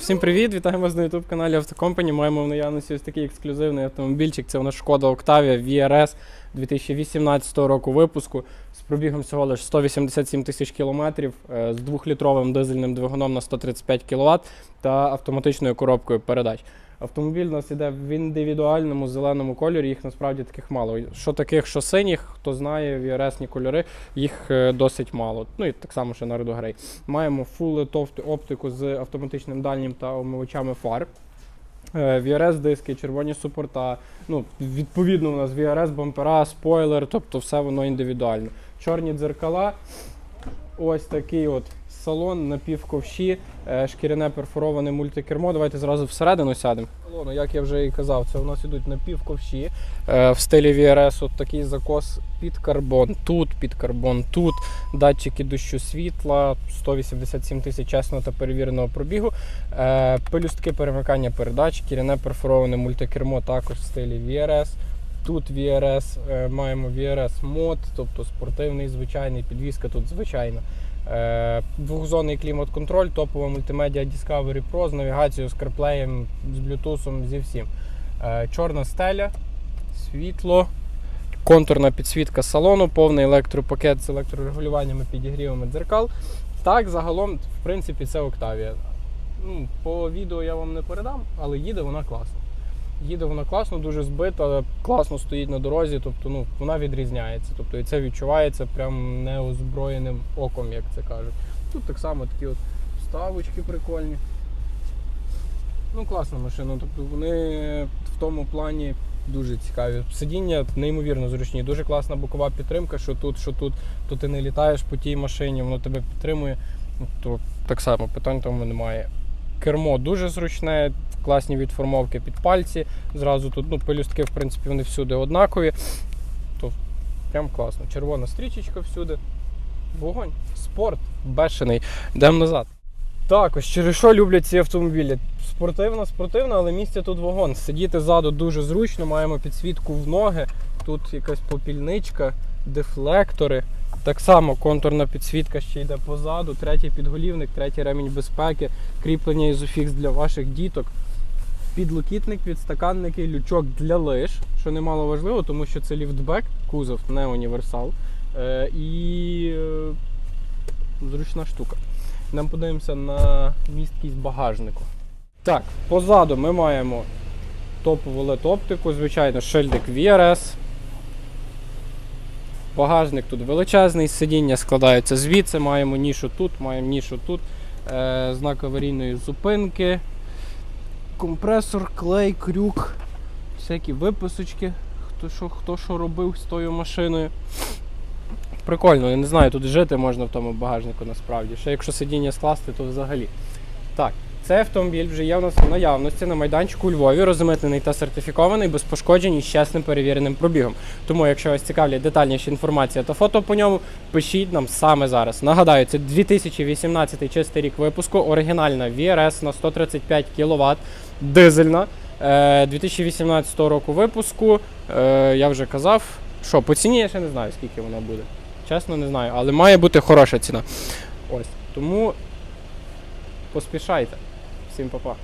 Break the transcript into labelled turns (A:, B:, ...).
A: Всім привіт! Вітаємо вас на youtube каналі Автокомпані. Маємо в наявності ось такий ексклюзивний автомобільчик. Це у нас шкода Октавія VRS 2018 року випуску з пробігом всього лише 187 тисяч кілометрів е, з 2-літровим дизельним двигуном на 135 кВт та автоматичною коробкою передач. Автомобіль у нас іде в індивідуальному зеленому кольорі, їх насправді таких мало. Що таких, що синіх, хто знає, VRS-ні кольори, їх е, досить мало. Ну і так само ще на Redo Маємо LED оптику з автоматичним дальнім та омивачами фар. Е, VRS диски, червоні супорта. Ну, відповідно, у нас VRS бампера, спойлер, тобто все воно індивідуально. Чорні дзеркала. Ось такий от салон напівковші, е, шкіряне перфороване мультикермо. Давайте зразу всередину сядемо. Салону, як я вже і казав, це у нас ідуть напівковші е, в стилі VRS. От такий закос під карбон тут, під карбон тут, датчики дощу світла, 187 тисяч чесного та перевіреного пробігу. Е, Пелюстки перемикання передач, шкіряне перфороване мультикермо також в стилі VRS. Тут VRS, маємо VRS мод, тобто спортивний, звичайний, підвізка тут звичайна. Е, Двохзонний клімат-контроль, топова мультимедіа Discovery Pro з навігацією, з CarPlay, з Bluetooth, зі всім. Е, Чорна стеля, світло, контурна підсвітка салону, повний електропакет з електрорегулюваннями, підігрівами дзеркал. Так, загалом, в принципі, це Octavia. Ну, по відео я вам не передам, але їде вона класно. Їде вона класно, дуже збита, класно стоїть на дорозі, тобто ну, вона відрізняється. Тобто, і це відчувається прям неозброєним оком, як це кажуть. Тут так само такі от вставочки прикольні. Ну, класна машина. Тобто вони в тому плані дуже цікаві. Сидіння неймовірно зручні, дуже класна бокова підтримка, що тут, що тут, то ти не літаєш по тій машині, воно тебе підтримує. То так само питань тому немає. Кермо дуже зручне, класні відформовки під пальці. Зразу тут ну, пелюстки, в принципі, вони всюди однакові. То прям класно. Червона стрічечка всюди. Вогонь. Спорт бешений. Йдемо назад. Так, ось через що люблять ці автомобілі. Спортивно, спортивно, але місця тут вагон. Сидіти ззаду дуже зручно, маємо підсвітку в ноги. Тут якась попільничка, дефлектори. Так само контурна підсвітка ще йде позаду, третій підголівник, третій ремінь безпеки, кріплення ізофікс для ваших діток. Підлокітник, підстаканники, лючок для лиш, що немало важливо, тому що це ліфтбек, кузов, не універсал. Е, і е, зручна штука. Нам подивимося на місткість багажнику. Так, позаду ми маємо топову LED-оптику, звичайно, шильдик VRS. Багажник тут величезний, сидіння складається звідси, маємо нішу тут, маємо нішу тут, е, знак аварійної зупинки, компресор, клей, крюк, всякі виписочки, хто що, хто що робив з тою машиною. Прикольно, я не знаю, тут жити можна в тому багажнику насправді. Ще якщо сидіння скласти, то взагалі. Так, цей автомобіль вже є у нас в наявності на майданчику у Львові, розмитнений та сертифікований, без пошкоджень і з чесним перевіреним пробігом. Тому, якщо вас цікавлять детальніша інформація та фото по ньому, пишіть нам саме зараз. Нагадаю, це 2018 чистий рік випуску, оригінальна VRS на 135 кВт, дизельна. е, 2018 року випуску. Е, Я вже казав, що по ціні я ще не знаю, скільки вона буде. Чесно, не знаю, але має бути хороша ціна. Ось. Тому поспішайте. Всім па-па.